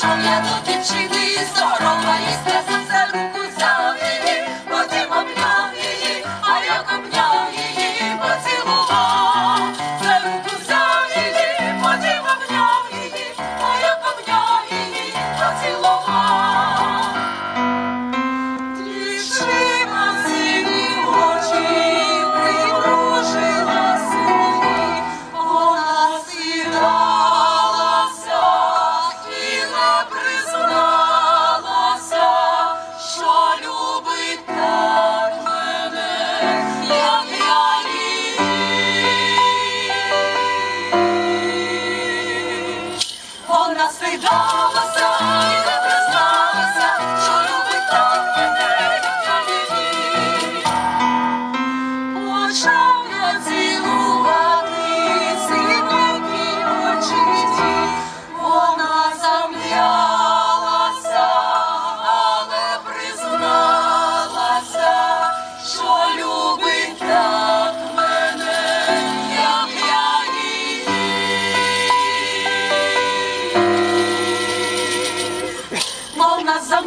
Пішов я до дівчини, сорома і. Що любить так мене, як я не вір. Почав я ці razão